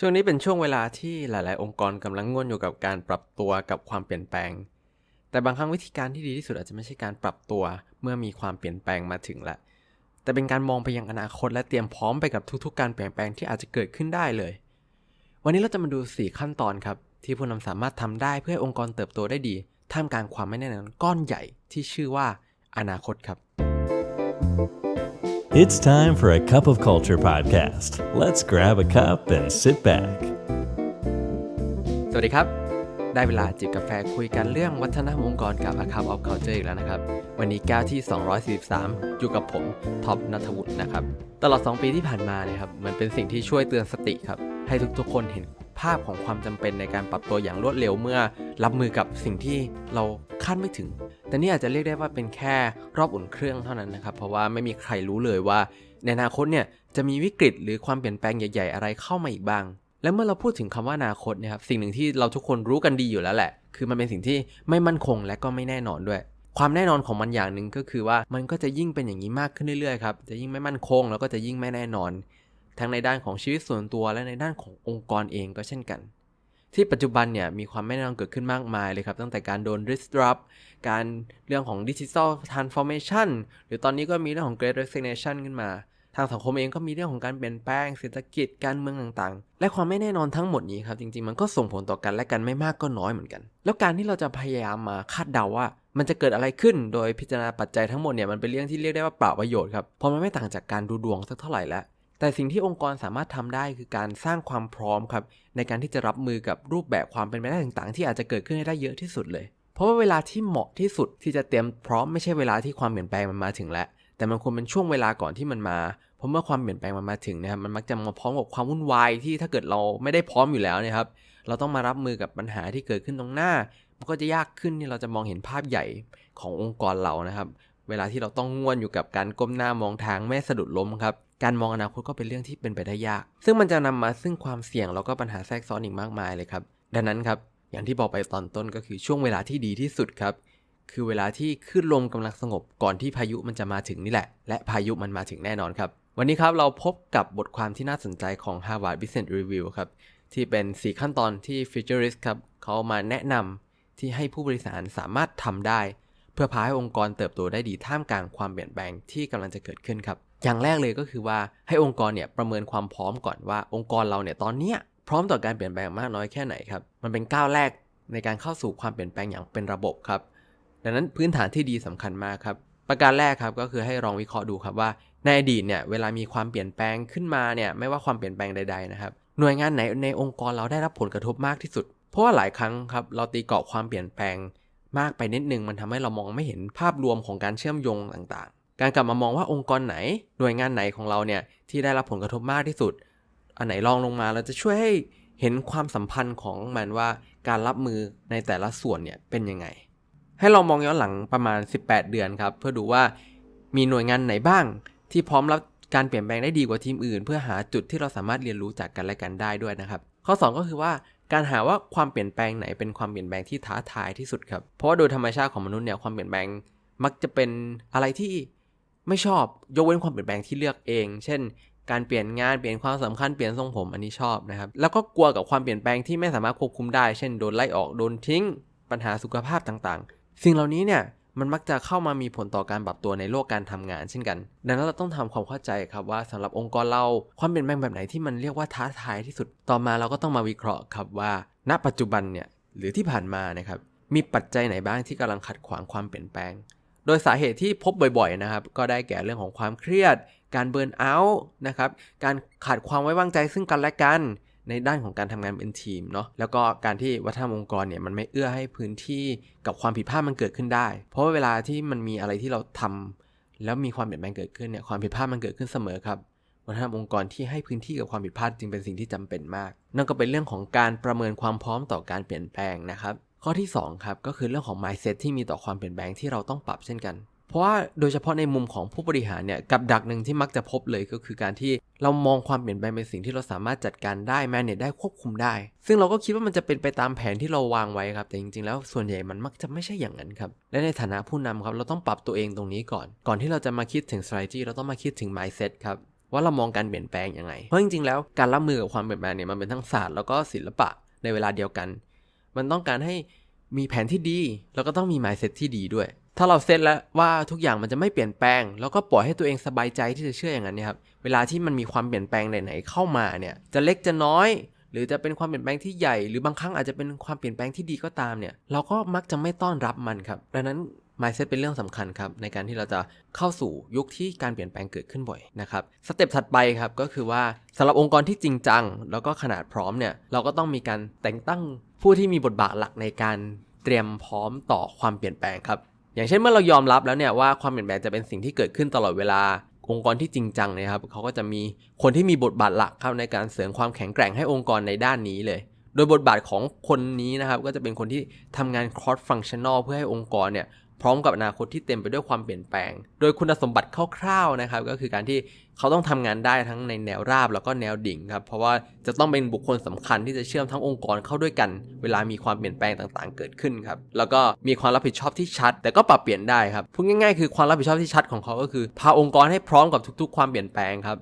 ช่วงนี้เป็นช่วงเวลาที่หลาย ๆ องค์กรกำลังง่วนอยู่กับการปรับตัวกับความเปลี่ยนแปลง แต่บางครั้งวิธีการที่ดีที่สุดอาจจะไม่ใช่การปรับตัว เมื่อมีความเปลี่ยนแปลงมาถึงละ แต่เป็นการมองไปยังอนาคตและเตรียมพร้อมไปกับทุก ๆ การเปลี่ยนแปลงที่อาจจะเกิดขึ้นได้เลย วันนี้เราจะมาดู 4 ขั้นตอนครับ ที่ผู้นำสามารถทำได้เพื่อให้องค์กรเติบโตได้ดี ท่ามกลางความไม่แน่นอนก้อนใหญ่ที่ชื่อว่าอนาคตครับ It's time for a cup of culture podcast. Let's grab a cup and sit back. สวัสดีครับ ได้เวลาจิบกาแฟคุยกันเรื่องวัฒนธรรมองค์กรกับ A Cup of Culture อีกแล้วนะครับ วันนี้แก้วที่ 243 อยู่กับผมท็อปนัทวุฒินะครับ ตลอด 2 ปีที่ผ่านมาเนี่ยครับ มันเป็นสิ่งที่ช่วยเตือนสติครับ ให้ทุกๆคนเห็น ภาพของความจำเป็นในการปรับตัวอย่างรวดเร็วเมื่อ รับมือกับสิ่งที่เราคาดไม่ถึง แต่นี่อาจจะเรียกได้ว่าเป็นแค่รอบอุ่นเครื่องเท่านั้นนะครับ เพราะว่าไม่มีใครรู้เลยว่า ในอนาคตเนี่ยจะมีวิกฤตหรือความเปลี่ยนแปลงใหญ่ ๆ อะไรเข้ามาอีกบ้าง และเมื่อเราพูดถึงคำว่าอนาคตเนะครับสิ่งหนึ่งที่เราทุกคนรู้กันดีอยู่แล้วแหละ คือมันเป็นสิ่งที่ไม่มั่นคงและก็ไม่แน่นอนด้วยความแน่นอนของมันอย่างหนึ่งก็คือว่ามันก็จะยิ่งเป็นอย่างนี้มากขึ้นเรื่อยๆครับ จะยิ่งไม่มั่นคงแล้วก็จะยิ่งไม่แน่นอน ทั้งในด้านของชีวิตส่วนตัวและในด้านขององค์กรเองก็เช่นกัน ที่ปัจจุบันเนี่ยมีความไม่แน่นอนเกิดขึ้นมากมายเลยครับ ตั้งแต่การโดน disrupt การเรื่องของ digital transformation หรือตอนนี้ก็มีเรื่องของ great resignation ขึ้นมา ทางสังคมเองก็มีเรื่องของการเปลี่ยนแปลงเศรษฐกิจการเมืองต่างๆ และความไม่แน่นอนทั้งหมดนี้ครับจริงๆมันก็ส่งผลต่อกันและกันไม่มากก็น้อยเหมือนกัน แล้วการที่เราจะพยายามมาคาดเดาว่ามันจะเกิดอะไรขึ้นโดยพิจารณาปัจจัยทั้งหมดเนี่ยมันเป็นเรื่องที่เรียกได้ว่าเปล่าประโยชน์ครับเพราะมันไม่ต่างจากการดูดวงสักเท่าไหร่แล้ว แต่สิ่งที่องค์กรสามารถทำได้คือการสร้างความพร้อมครับในการที่จะรับมือกับรูปแบบความเป็นไปได้ต่างๆ ที่อาจจะเกิดขึ้นให้ได้เยอะที่สุดเลย เพราะว่าเวลาที่เหมาะที่สุดที่จะเตรียมพร้อมไม่ใช่เวลาที่ความเปลี่ยนแปลงมันมาถึงแล้วแต่มันควรเป็นช่วงเวลาก่อนที่มันมา เพราะเมื่อความเปลี่ยนแปลงมันมาถึงนะครับมันมักจะมาพร้อมกับความวุ่นวายที่ถ้าเกิดเราไม่ได้พร้อมอยู่แล้วนะครับ เราต้องมารับมือกับปัญหาที่เกิดขึ้นตรงหน้า มันก็จะยากขึ้นที่เราจะมองเห็นภาพใหญ่ขององค์กรเรานะครับ เวลาที่เราต้องง่วนอยู่กับการก้มหน้ามองทางไม่สะดุดล้มครับการมองอนาคตก็เป็นเรื่องที่เป็นไปได้ยาก ซึ่งมันจะนำมาซึ่งความเสี่ยงแล้วก็ปัญหาแทรกซ้อนอีกมากมายเลยครับ ดังนั้นครับ อย่างที่บอกไปตอนต้นก็คือช่วงเวลาที่ดีที่สุดครับ คือเวลาที่คลื่นลมกำลังสงบก่อนที่พายุมันจะมาถึงนี่แหละ และพายุมันมาถึงแน่นอนครับ วันนี้ครับเราพบกับบทความที่น่าสนใจของ Harvard Business Review ครับ ที่เป็น 4 ขั้นตอนที่ Futurist ครับเขามาแนะนำที่ให้ผู้บริหารสามารถทำได้ พื่อพาให้องค์กรเติบโตได้ดีท่ามกลางความเปลี่ยนแปลงที่กำลังจะเกิดขึ้นครับ อย่างแรกเลยก็คือว่าให้องค์กรเนี่ยประเมินความพร้อมก่อนว่าองค์กรเราเนี่ยตอนเนี้ยพร้อมต่อการเปลี่ยนแปลงมากน้อยแค่ไหนครับ มันเป็นก้าวแรกในการเข้าสู่ความเปลี่ยนแปลงอย่างเป็นระบบครับ ดังนั้นพื้นฐานที่ดีสำคัญมากครับ ประการแรกครับก็คือให้ลองวิเคราะห์ดูครับว่าในอดีตเนี่ยเวลามีความเปลี่ยนแปลงขึ้นมาเนี่ยไม่ว่าความเปลี่ยนแปลงใดๆนะครับหน่วยงานไหนในองค์กรเราได้รับผลกระทบมากที่สุด เพราะว่าหลายครั้งครับเราตีกรอความเปลี่ยนแปลง มากไปนิดนึงมันทำให้เรามองไม่เห็นภาพรวมของการเชื่อมโยงต่างๆ การกลับมามองว่าองค์กรไหน หน่วยงานไหนของเราเนี่ยที่ได้รับผลกระทบมากที่สุด อันไหนรองลงมาเราจะช่วยให้เห็นความสัมพันธ์ของมันว่าการรับมือในแต่ละส่วนเนี่ยเป็นยังไง ให้เรามองย้อนหลังประมาณ 18 เดือนครับเพื่อดูว่ามีหน่วยงานไหนบ้าง ที่พร้อมรับการเปลี่ยนแปลงได้ดีกว่าทีมอื่น เพื่อหาจุดที่เราสามารถเรียนรู้จากกันและกันได้ด้วยนะครับ ข้อ 2 ก็คือว่า การหาว่าความเปลี่ยนแปลงไหนเป็นความเปลี่ยนแปลงที่ท้าทายที่สุดครับ เพราะว่าโดยธรรมชาติของมนุษย์เนี่ยความเปลี่ยนแปลงมักจะเป็นอะไรที่ไม่ชอบยกเว้นความเปลี่ยนแปลงที่เลือกเอง เช่น การเปลี่ยนงานเปลี่ยนความสำคัญเปลี่ยนทรงผมอันนี้ชอบนะครับแล้วก็กลัวกับความเปลี่ยนแปลงที่ไม่สามารถควบคุมได้ เช่นโดนไล่ออกโดนทิ้ง ปัญหาสุขภาพต่างๆ สิ่งเหล่านี้เนี่ย มันมักจะเข้ามามีผลต่อการปรับตัวในโลกการทำงานเช่นกัน ดังนั้นเราต้องทำความเข้าใจครับว่าสำหรับองค์กรเราความเปลี่ยนแปลงแบบไหนที่มันเรียกว่าท้าทายที่สุด ต่อมาเราก็ต้องมาวิเคราะห์ครับว่า ณ ปัจจุบันเนี่ยหรือที่ผ่านมานะครับมีปัจจัยไหนบ้างที่กำลังขัดขวางความเปลี่ยนแปลง โดยสาเหตุที่พบบ่อยๆนะครับ ก็ได้แก่เรื่องของความเครียด การเบิร์นเอาท์นะครับ การขาดความไว้วางใจซึ่งกันและกัน ในด้านของการทำงานเป็นทีมเนาะแล้วก็การที่วัฒนธรรมองค์กรเนี่ยมันไม่เอื้อให้พื้นที่กับความผิดพลาดมันเกิดขึ้นได้ เพราะว่าเวลาที่มันมีอะไรที่เราทำแล้วมีความเปลี่ยนแปลงเกิดขึ้นเนี่ยความผิดพลาดมันเกิดขึ้นเสมอครับวัฒนธรรมองค์กรที่ให้พื้นที่กับความผิดพลาดจึงเป็นสิ่งที่จำเป็นมาก นั่นก็เป็นเรื่องของการประเมินความพร้อมต่อการเปลี่ยนแปลงนะครับ ข้อที่2ครับก็คือเรื่องของ mindset ที่มีต่อความเปลี่ยนแปลงที่เราต้องปรับเช่นกัน เพราะว่าโดยเฉพาะในมุมของผู้บริหารเนี่ยกับดักหนึ่งที่มักจะพบเลยก็คือการที่ เรามองความเปลี่ยนแปลงเป็นสิ่งที่เราสามารถจัดการได้ manage ได้ควบคุมได้ ซึ่งเราก็คิดว่ามันจะเป็นไปตามแผนที่เราวางไว้ครับ แต่จริงๆ แล้วส่วนใหญ่มันมักจะไม่ใช่อย่างนั้นครับ และในฐานะผู้นำครับ เราต้องปรับตัวเองตรงนี้ก่อน ก่อนที่เราจะมาคิดถึง strategy เราต้องมาคิดถึง mindset ครับว่าเรามองการเปลี่ยนแปลงยังไง เพราะจริงๆ แล้วการรับมือกับความเปลี่ยนแปลงเนี่ยมันเป็นทั้งศาสตร์แล้วก็ศิลปะในเวลาเดียวกัน มันต้องการให้มีแผนที่ดี แล้วก็ต้องมี mindset ที่ดีด้วย ถ้าเราเซตแล้วว่าทุกอย่างมันจะไม่เปลี่ยนแปลง แล้วก็ปล่อยให้ตัวเองสบายใจที่จะเชื่ออย่างนั้นเนี่ยครับเวลาที่มันมีความเปลี่ยนแปลงไหนๆเข้ามาเนี่ยจะเล็กจะน้อย หรือจะเป็นความเปลี่ยนแปลงที่ใหญ่ หรือบางครั้งอาจจะเป็นความเปลี่ยนแปลงที่ดีก็ตามเนี่ยเราก็มักจะไม่ต้อนรับมันครับดังนั้น mindset เป็นเรื่องสำคัญครับในการที่เราจะเข้าสู่ยุคที่การเปลี่ยนแปลงเกิดขึ้นบ่อยนะครับสเต็ปถัดไปครับก็คือว่าสำหรับองค์กรที่จริงจัง แล้วก็ขนาดพร้อมเนี่ยเราก็ต้องมีการแต่งตั้งผู้ที่มีบทบาทหลักในการเตรียมพร้อมต่อความเปลี่ยนแปลงครับ อย่างเช่นเมื่อเรายอมรับแล้วเนี่ยว่าความเปลี่ยนแปลงจะเป็นสิ่งที่เกิดขึ้นตลอดเวลา องค์กรที่จริงจังนะครับเขาก็จะมีคนที่มีบทบาทหลักครับในการเสริมความแข็งแกร่งให้องค์กรในด้านนี้เลย โดยบทบาทของคนนี้นะครับก็จะเป็นคนที่ทำงาน cross functional เพื่อให้องค์กรเนี่ย พร้อมกับอนาคตที่เต็มไปด้วยความเปลี่ยนแปลง โดยคุณสมบัติคร่าวๆนะครับ ก็คือการที่เขาต้องทำงานได้ทั้งในแนวราบแล้วก็แนวดิ่งครับ เพราะว่าจะต้องเป็นบุคคลสำคัญที่จะเชื่อมทั้งองค์กรเข้าด้วยกัน เวลามีความเปลี่ยนแปลงต่างๆ เกิดขึ้นครับ แล้วก็มีความรับผิดชอบที่ชัด แต่ก็ปรับเปลี่ยนได้ครับ พูดง่ายๆ คือความรับผิดชอบที่ชัดของเขาก็คือพาองค์กรให้พร้อมกับทุก ๆ ความเปลี่ยนแปลงครับ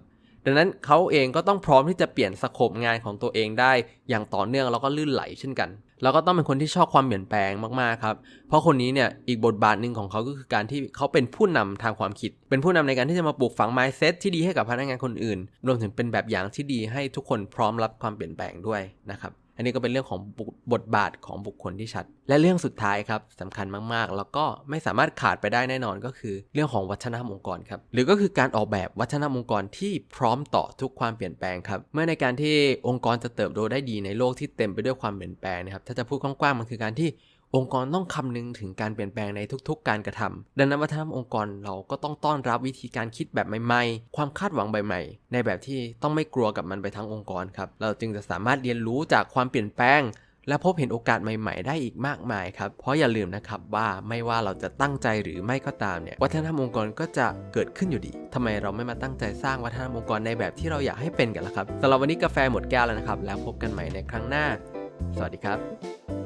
ดังนั้นเขาเองก็ต้องพร้อมที่จะเปลี่ยนสโคปงานของตัวเองได้ อย่างต่อเนื่องแล้วก็ลื่นไหลเช่นกัน แล้วก็ต้องเป็นคนที่ชอบความเปลี่ยนแปลงมากๆครับ เพราะคนนี้เนี่ยอีกบทบาทหนึ่งของเขาก็คือการที่เขาเป็นผู้นำทางความคิด เป็นผู้นำในการที่จะมาปลูกฝัง mindset ที่ดีให้กับพนักงานคนอื่น รวมถึงเป็นแบบอย่างที่ดีให้ทุกคนพร้อมรับความเปลี่ยนแปลงด้วยนะครับ อันนี้ก็เป็นเรื่องของบบทบาทของบุคคลที่ชัด และเรื่องสุดท้ายครับสำคัญมากๆ แล้วก็ไม่สามารถขาดไปได้แน่นอนก็คือ เรื่องของวัฒนธรรมองค์กรครับหรือก็คือการออกแบบวัฒนธรรมองค์กรที่พร้อมต่อทุกความเปลี่ยนแปลงครับเมื่อในการที่องค์กรจะเติบโตได้ดีในโลกที่เต็มไปด้วยความเปลี่ยนแปลงนะครับถ้าจะพูดกว้างๆมันคือการที่ องค์กรต้องคำนึงถึงการเปลี่ยนแปลงในทุกๆ การกระทำดังนั้นวัฒนธรรมองค์กรเราก็ต้องต้อนรับวิธีการคิดแบบใหม่ๆ ความคาดหวังใหม่ๆ ในแบบที่ต้องไม่กลัวกับมันไปทั้งองค์กรครับ เราจึงจะสามารถเรียนรู้จากความเปลี่ยนแปลง และพบเห็นโอกาสใหม่ๆ ได้อีกมากมายครับ เพราะอย่าลืมนะครับว่าไม่ว่าเราจะตั้งใจหรือไม่ก็ตามเนี่ย วัฒนธรรมองค์กรก็จะเกิดขึ้นอยู่ดีทำไมเราไม่มาตั้งใจสร้างวัฒนธรรมองค์กรในแบบที่เราอยากให้เป็นกันล่ะครับสำหรับวันนี้กาแฟหมดแก้วแล้วนะครับ แล้วพบกันใหม่ในครั้งหน้า สวัสดีครับ